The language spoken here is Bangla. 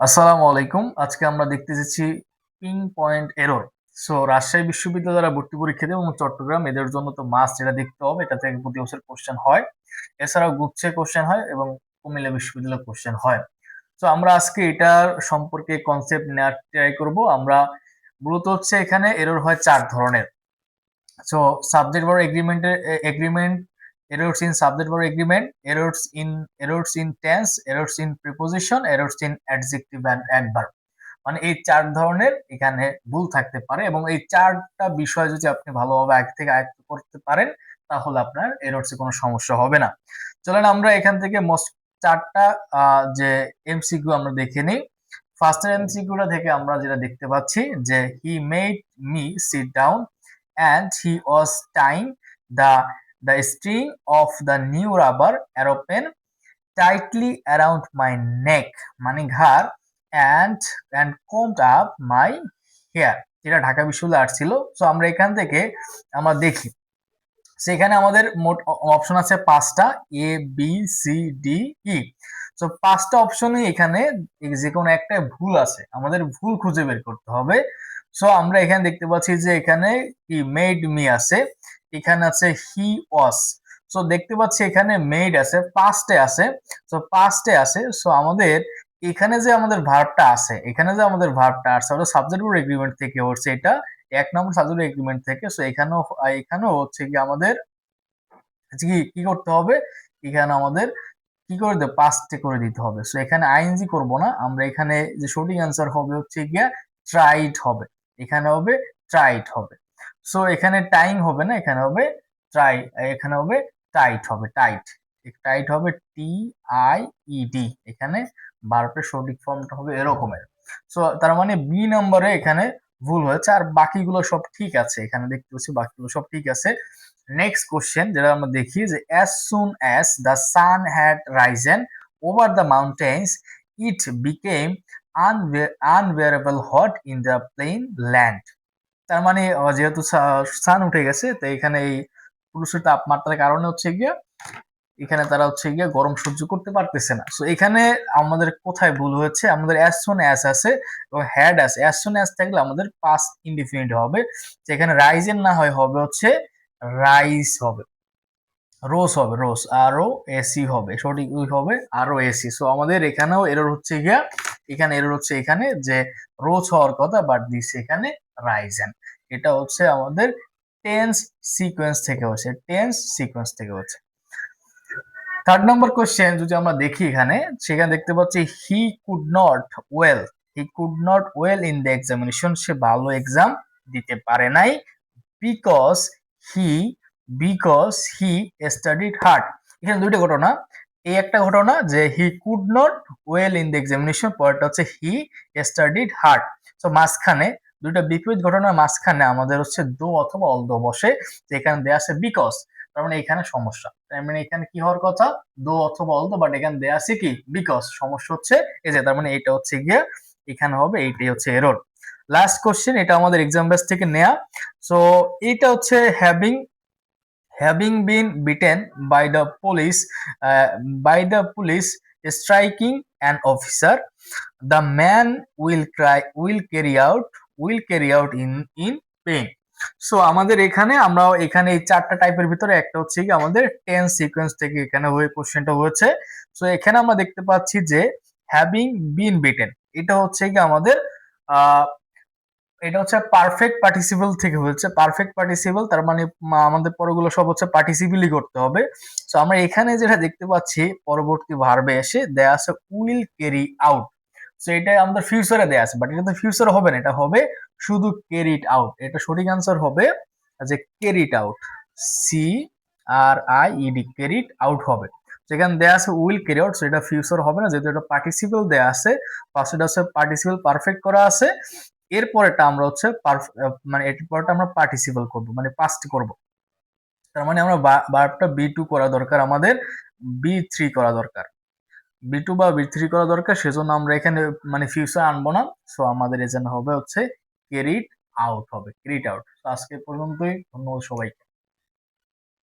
আসসালামু আলাইকুম। আজকে আমরা দেখতে যাচ্ছি ping point error. So Rajshahi বিশ্ববিদ্যালয় দ্বারা ভর্তি পরীক্ষা দেবে এবং চট্টগ্রাম, এদের জন্য তো মাস যেটা দেখতে হবে। এটা থেকে প্রতি বছর কোশ্চেন হয়। এছাড়াও গুচ্ছে কোশ্চেন হয় এবং কুমিল্লা বিশ্ববিদ্যালয় কোশ্চেন হয়। তো আমরা আজকে এটার সম্পর্কে কনসেপ্ট নেওয়ার ট্রাই করব। আমরা মূলত হচ্ছে এখানে এরর হয় চার ধরনের। সো সাবজেক্ট বড় এগ্রিমেন্টের agreement errors in subject verb agreement, errors in errors in tense, errors in preposition, errors in adjective and adverb. মানে এই চার ধরনের এখানে ভুল থাকতে পারে এবং এই চারটা বিষয় যদি আপনি ভালোভাবে আগে থেকে আয়ত্ত করতে পারেন, তাহলে আপনার এরর্সে কোনো সমস্যা হবে না। চলেন আমরা এখান থেকে চারটা যে এমসিকিউ আমরা দেখে নিই। ফার্স্টের এমসিকিউটা থেকে আমরা যেটা দেখতে পাচ্ছি যে he made me sit down and he was time the the string of the new rubber aeroplane tightly around my neck মানে ঘাড়, and and combed up my hair এটা ঢাকা বিশ্ববিদ্যালয় আর্ট ছিল। সো আমরা এখান থেকে আমরা দেখি। সেখানে আমাদের মোট অপশন আছে পাঁচটা A B C D E so পাঁচটা অপশনই এখানে যে কোনো একটা ভুল আছে। আমাদের ভুল খুঁজে বের করতে হবে। সো আমরা এখানে দেখতে পাচ্ছি যে এখানে কি মেড মি আছে, এখানে আছে হি ওয়াস সো দেখতে পাচ্ছি এখানে মেড আছে পাস্টে আছে সো পাস্টে আছে সো আমাদের এখানে যে আমাদের ভার্বটা আছে, এখানে যে আমাদের ভার্বটা আছে ওটা সাবজেক্ট এগ্রিমেন্ট থেকে হচ্ছে এটা এক নম্বর সাবজেক্ট এগ্রিমেন্ট থেকে সো এখানেও এখানেও হচ্ছে কি আমাদের কি কি করতে হবে? এখানে আমাদের কি করে দেবো পাস্টে করে দিতে হবে। সো এখানে আইএনজি করব না, আমরা এখানে যে সঠিক অ্যান্সার হবে হচ্ছে গিয়া ট্রাইড হবে। এখানে হবে ট্রাইড হবে। সো এখানে টাইম হবে না, এখানে হবে ট্রাই এখানে হবে টাইট হবে টাইট টাইট হবে টি আই ই ডি এখানে বারোটার সঠিক ফর্মটা হবে এরকমের। সো তার মানে বি নম্বরে এখানে ভুল হয়েছে, আর বাকিগুলো সব ঠিক আছে, এখানে দেখতে পাচ্ছি বাকিগুলো সব ঠিক আছে। নেক্সট কোশ্চেন যেটা আমরা দেখি যে as soon as the sun had risen over the mountains it became unbearable hot in the plain land তার মানে যেহেতু সান উঠে গেছে, তো এখানে এই পুরুষের তাপমাত্রার কারণে হচ্ছে গিয়ে এখানে তারা হচ্ছে গিয়ে গরম সহ্য করতে পারতেছে না। সো এখানে আমাদের কোথায় ভুল হয়েছে? আমাদের অ্যাস সোন অ্যাস আছে এবং হ্যাড অ্যাস সোন অ্যাস থাকলে আমাদের পাস ইনডিফিনিট হবে। যেখানে রাইজেন না হয়, হবে হচ্ছে রাইস হবে। রোস হবে রোজ আরও এসি হবে। সঠিক হবে আরও এসি সো আমাদের এখানেও এরর হচ্ছে গিয়া এখানে এর হচ্ছে এখানে যে রোজ হওয়ার কথা বাট দিচ্ছে এখানে রাইজেন এটা হচ্ছে আমাদের টেন্স সিকোয়েন্স থেকে হচ্ছে টেন্স সিকোয়েন্স থেকে হচ্ছে। থার্ড নম্বর কোশ্চেন যদি আমরা দেখি এখানে, সেখানে দেখতে পাচ্ছি he could not well he could not well in the examination সে ভালো এক্সাম দিতে পারে নাই because he because he studied hard এখানে দুইটা ঘটনা এই একটা ঘটনা যে he could not well in the examination পরেরটা হচ্ছে হি স্টাডিড হার্ড তো মাঝখানে, দুইটা বিপরীত ঘটনার মাঝখানে আমাদের হচ্ছে দো অথবা অল দো বসে যেখানে দেয়া আছে বিকজ তার মানে এখানে সমস্যা। তার মানে এখানে কি হওয়ার কথা? দো অথবা অল দো বাট এখানে দেয়া আছে কি? বিকজ সমস্যা হচ্ছে এই যে, তার মানে এটা হচ্ছে গিয়ে এখানে হবে, এইটাই হচ্ছে এরর লাস্ট কোশ্চেন এটা আমাদের এক্সাম বেস থেকে নেয়া। সো এইটা হচ্ছে having having been beaten by the police by the police striking an officer, the man will cry, will carry out will carry out in in pain so আমাদের এখানে আমরা এখানে এই চারটা টাইপের ভিতরে, একটা হচ্ছে কি আমাদের টেন সিকোয়েন্স থেকে এখানে হয়ে কোশ্চেনটা হয়েছে। সো এখানে আমরা দেখতে পাচ্ছি যে হ্যাভিং বিন বিটেন এটা হচ্ছে কি আমাদের এটা হচ্ছে পারফেক্ট পার্টিসিপল থেকে হচ্ছে পারফেক্ট পার্টিসিপল তার মানে আমাদের পরগুলো সব হচ্ছে পার্টিসিপলই করতে হবে। সো আমরা এখানে যেটা দেখতে পাচ্ছি, পরবর্তী ভার্বে এসে দেয়া আছে উইল ক্যারি আউট সো এটা আমাদের ফিউচারে দেয়া আছে বাট এটা তো ফিউচার হবে না, এটা হবে শুধু ক্যারিড আউট এটা সঠিক আনসার হবে যে carried out C R I E D carried out হবে। যেখানে দেয়া আছে উইল ক্যারি আউট সেটা ফিউচার হবে না, যেহেতু এটা পার্টিসিপল দেয়া আছে ফার্স্টে হচ্ছে পার্টিসিপল পারফেক্ট করা আছে। এরপরেটা আমরা হচ্ছে মানে এটির পরেটা আমরা পার্টিসিপাল করব মানে পাস্ট করব। তার মানে আমরা বারটা বি টু করা দরকার আমাদের বি থ্রি করা দরকার। বি টু বা বি থ্রি করা দরকার, সেজন্য আমরা এখানে মানে ফিউচার আনব না সো আমাদের এজন্য হবে হচ্ছে ক্যারিড আউট হবে ক্যারিড আউট আজকে পর্যন্তই, ধন্যবাদ সবাইকে।